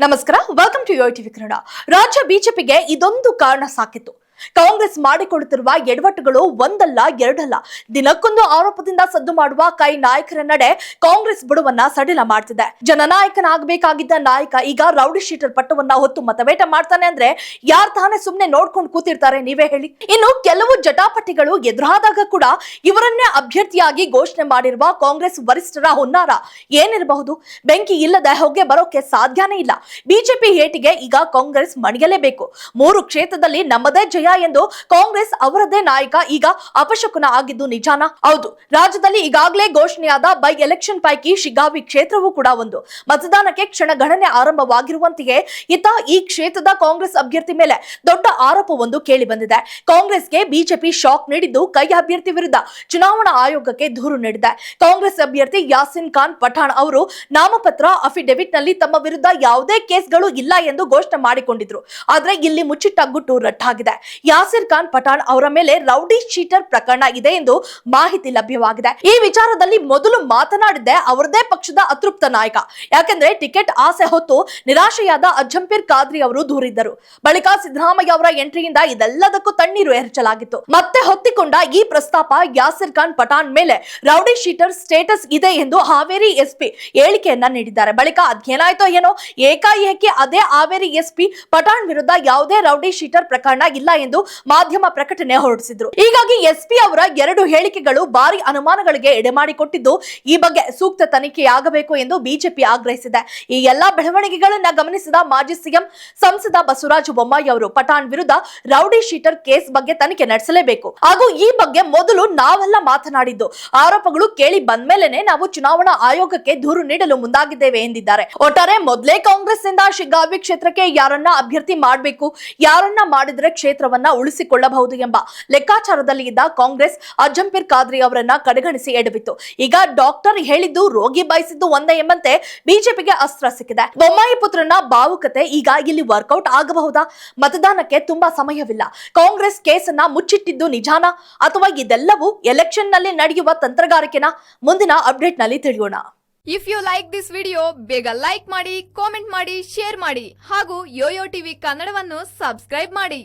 ನಮಸ್ಕಾರ welcome to Yo TV Kannada. ರಾಜ್ಯ ಬಿಜೆಪಿಗೆ ಇದೊಂದು ಕಾರಣ ಸಾಕಿತ್ತು. ಕಾಂಗ್ರೆಸ್ ಮಾಡಿಕೊಳ್ಳುತ್ತಿರುವ ಎಡವಟ್ಟುಗಳು ಒಂದಲ್ಲ, ಎರಡಲ್ಲ. ದಿನಕ್ಕೊಂದು ಆರೋಪದಿಂದ ಸದ್ದು ಮಾಡುವ ಕೈ ನಾಯಕರ ನಡೆ ಕಾಂಗ್ರೆಸ್ ಬುಡವನ್ನ ಸಡಿಲ ಮಾಡ್ತಿದೆ. ಜನನಾಯಕನಾಗಬೇಕಾಗಿದ್ದ ನಾಯಕ ಈಗ ರೌಡಿ ಶೀಟರ್ ಪಟ್ಟವನ್ನ ಹೊತ್ತು ಮತವೇಟ ಮಾಡ್ತಾನೆ ಅಂದ್ರೆ ಯಾರ್ ತಾನೇ ಸುಮ್ನೆ ನೋಡ್ಕೊಂಡು ಕೂತಿರ್ತಾರೆ ನೀವೇ ಹೇಳಿ. ಇನ್ನು ಕೆಲವು ಜಟಾಪಟಿಗಳು ಎದುರಾದಾಗ ಕೂಡ ಇವರನ್ನೇ ಅಭ್ಯರ್ಥಿಯಾಗಿ ಘೋಷಣೆ ಮಾಡಿರುವ ಕಾಂಗ್ರೆಸ್ ವರಿಷ್ಠರ ಹುನ್ನಾರ ಏನಿರಬಹುದು? ಬೆಂಕಿ ಇಲ್ಲದೆ ಹೊಗೆ ಬರೋಕೆ ಸಾಧ್ಯನೇ ಇಲ್ಲ. ಬಿಜೆಪಿ ಏಟಿಗೆ ಈಗ ಕಾಂಗ್ರೆಸ್ ಮಣಿಯಲೇಬೇಕು. ಮೂರು ಕ್ಷೇತ್ರದಲ್ಲಿ ನಮ್ಮದೇ ಜಯ ಎಂದು ಕಾಂಗ್ರೆಸ್ ಅವರದೇ ನಾಯಕ ಈಗ ಅಪಶಕುನ ಆಗಿದ್ದು ನಿಜಾನ? ಹೌದು. ರಾಜ್ಯದಲ್ಲಿ ಈಗಾಗಲೇ ಘೋಷಣೆಯಾದ ಬೈ ಎಲೆಕ್ಷನ್ ಪೈಕಿ ಶಿಗಾವಿ ಕ್ಷೇತ್ರವೂ ಕೂಡ ಒಂದು. ಮತದಾನಕ್ಕೆ ಕ್ಷಣಗಣನೆ ಆರಂಭವಾಗಿರುವಂತೆಯೇ ಇತ ಈ ಕ್ಷೇತ್ರದ ಕಾಂಗ್ರೆಸ್ ಅಭ್ಯರ್ಥಿ ಮೇಲೆ ದೊಡ್ಡ ಆರೋಪವೊಂದು ಕೇಳಿ ಬಂದಿದೆ. ಕಾಂಗ್ರೆಸ್ಗೆ ಬಿಜೆಪಿ ಶಾಕ್ ನೀಡಿದ್ದು ಕೈ ಅಭ್ಯರ್ಥಿ ವಿರುದ್ಧ ಚುನಾವಣಾ ಆಯೋಗಕ್ಕೆ ದೂರು ನೀಡಿದೆ. ಕಾಂಗ್ರೆಸ್ ಅಭ್ಯರ್ಥಿ ಯಾಸಿನ್ ಖಾನ್ ಪಠಾಣ್ ಅವರು ನಾಮಪತ್ರ ಅಫಿಡೆವಿಟ್ನಲ್ಲಿ ತಮ್ಮ ವಿರುದ್ಧ ಯಾವುದೇ ಕೇಸ್ಗಳು ಇಲ್ಲ ಎಂದು ಘೋಷಣೆ ಮಾಡಿಕೊಂಡಿದ್ರು. ಆದ್ರೆ ಇಲ್ಲಿ ಮುಚ್ಚಿಟ್ಟ ಗುಟ್ಟು ರಟ್ಟಾಗಿದೆ. ಯಾಸಿರ್ ಖಾನ್ ಪಠಾಣ್ ಅವರ ಮೇಲೆ ರೌಡಿ ಶೀಟರ್ ಪ್ರಕರಣ ಇದೆ ಎಂದು ಮಾಹಿತಿ ಲಭ್ಯವಾಗಿದೆ. ಈ ವಿಚಾರದಲ್ಲಿ ಮೊದಲು ಮಾತನಾಡಿದ್ದೆ ಅವರದೇ ಪಕ್ಷದ ಅತೃಪ್ತ ನಾಯಕ. ಯಾಕೆಂದ್ರೆ ಟಿಕೆಟ್ ಆಸೆ ಹೊತ್ತು ನಿರಾಶೆಯಾದ ಅಜ್ಜಂಪೀರ್ ಖಾದ್ರಿ ಅವರು ದೂರಿದ್ದರು. ಬಳಿಕ ಸಿದ್ದರಾಮಯ್ಯ ಅವರ ಎಂಟ್ರಿಯಿಂದ ಇದೆಲ್ಲದಕ್ಕೂ ತಣ್ಣೀರು ಎರಚಲಾಗಿತ್ತು. ಮತ್ತೆ ಹೊತ್ತಿಕೊಂಡ ಈ ಪ್ರಸ್ತಾಪ ಯಾಸಿರ್ ಖಾನ್ ಪಠಾಣ್ ಮೇಲೆ ರೌಡಿ ಶೀಟರ್ ಸ್ಟೇಟಸ್ ಇದೆ ಎಂದು ಹಾವೇರಿ ಎಸ್ಪಿ ಹೇಳಿಕೆಯನ್ನ ನೀಡಿದ್ದಾರೆ. ಬಳಿಕ ಅದೇನಾಯ್ತೋ ಏನೋ ಏಕಾಏಕಿ ಅದೇ ಹಾವೇರಿ ಎಸ್ಪಿ ಪಠಾಣ್ ವಿರುದ್ಧ ಯಾವುದೇ ರೌಡಿ ಶೀಟರ್ ಪ್ರಕರಣ ಇಲ್ಲ ಎಂದು ಮಾಧ್ಯಮ ಪ್ರಕಟಣೆ ಹೊರಡಿಸಿದ್ರು. ಹೀಗಾಗಿ ಎಸ್ಪಿ ಅವರ ಎರಡು ಹೇಳಿಕೆಗಳು ಭಾರಿ ಅನುಮಾನಗಳಿಗೆ ಎಡೆಮಾಡಿಕೊಟ್ಟಿದ್ದು ಈ ಬಗ್ಗೆ ಸೂಕ್ತ ತನಿಖೆಯಾಗಬೇಕು ಎಂದು ಬಿಜೆಪಿ ಆಗ್ರಹಿಸಿದೆ. ಈ ಎಲ್ಲಾ ಬೆಳವಣಿಗೆಗಳನ್ನ ಗಮನಿಸಿದ ಮಾಜಿ ಸಿಎಂ ಸಂಸದ ಬಸವರಾಜ ಬೊಮ್ಮಾಯಿ ಅವರು ಪಠಾಣ್ ವಿರುದ್ಧ ರೌಡಿ ಶೀಟರ್ ಕೇಸ್ ಬಗ್ಗೆ ತನಿಖೆ ನಡೆಸಲೇಬೇಕು. ಹಾಗೂ ಈ ಬಗ್ಗೆ ಮೊದಲು ನಾವೆಲ್ಲ ಮಾತನಾಡಿದ್ದು. ಆರೋಪಗಳು ಕೇಳಿ ಬಂದ್ಮೇಲೆನೆ ನಾವು ಚುನಾವಣಾ ಆಯೋಗಕ್ಕೆ ದೂರು ನೀಡಲು ಮುಂದಾಗಿದ್ದೇವೆ ಎಂದಿದ್ದಾರೆ. ಒಟ್ಟಾರೆ ಮೊದಲೇ ಕಾಂಗ್ರೆಸ್ನಿಂದ ಶಿಗ್ಗಾವಿ ಕ್ಷೇತ್ರಕ್ಕೆ ಯಾರನ್ನ ಅಭ್ಯರ್ಥಿ ಮಾಡಬೇಕು, ಯಾರನ್ನ ಮಾಡಿದ್ರೆ ಕ್ಷೇತ್ರವನ್ನ ಉಳಿಸಿಕೊಳ್ಳಬಹುದು ಎಂಬ ಲೆಕ್ಕಾಚಾರದಲ್ಲಿ ಇದ್ದ ಕಾಂಗ್ರೆಸ್ ಅಜಂಪೀರ್ ಖಾದ್ರಿ ಅವರನ್ನ ಕಡೆಗಣಿಸಿ ಎಡವಿತ್ತು. ಈಗ ಡಾಕ್ಟರ್ ಹೇಳಿದ್ದು ರೋಗಿ ಬಯಸಿದ್ದು ಒಂದೇ ಎಂಬಂತೆ ಬಿಜೆಪಿಗೆ ಅಸ್ತ್ರ ಸಿಕ್ಕಿದೆ. ಬೊಮ್ಮಾಯಿ ಪುತ್ರನ ಭಾವುಕತೆ ಈಗ ಇಲ್ಲಿ ವರ್ಕೌಟ್ ಆಗಬಹುದಾ? ಮತದಾನಕ್ಕೆ ತುಂಬಾ ಸಮಯವಿಲ್ಲ. ಕಾಂಗ್ರೆಸ್ ಕೇಸನ್ನ ಮುಚ್ಚಿಟ್ಟಿದ್ದು ನಿಜಾನ? ಅಥವಾ ಇದೆಲ್ಲವೂ ಎಲೆಕ್ಷನ್ನಲ್ಲಿ ನಡೆಯುವ ತಂತ್ರಗಾರಿಕೆನ? ಮುಂದಿನ ಅಪ್ಡೇಟ್ನಲ್ಲಿ ತಿಳಿಯೋಣ. If you like this video ಬೇಗ ಲೈಕ್ ಮಾಡಿ ಕಾಮೆಂಟ್ ಮಾಡಿ ಶೇರ್ ಮಾಡಿ ಹಾಗೂ ಯೋಯೋ ಟಿವಿ ಕನ್ನಡವನ್ನು ಸಬ್ಸ್ಕ್ರೈಬ್ ಮಾಡಿ.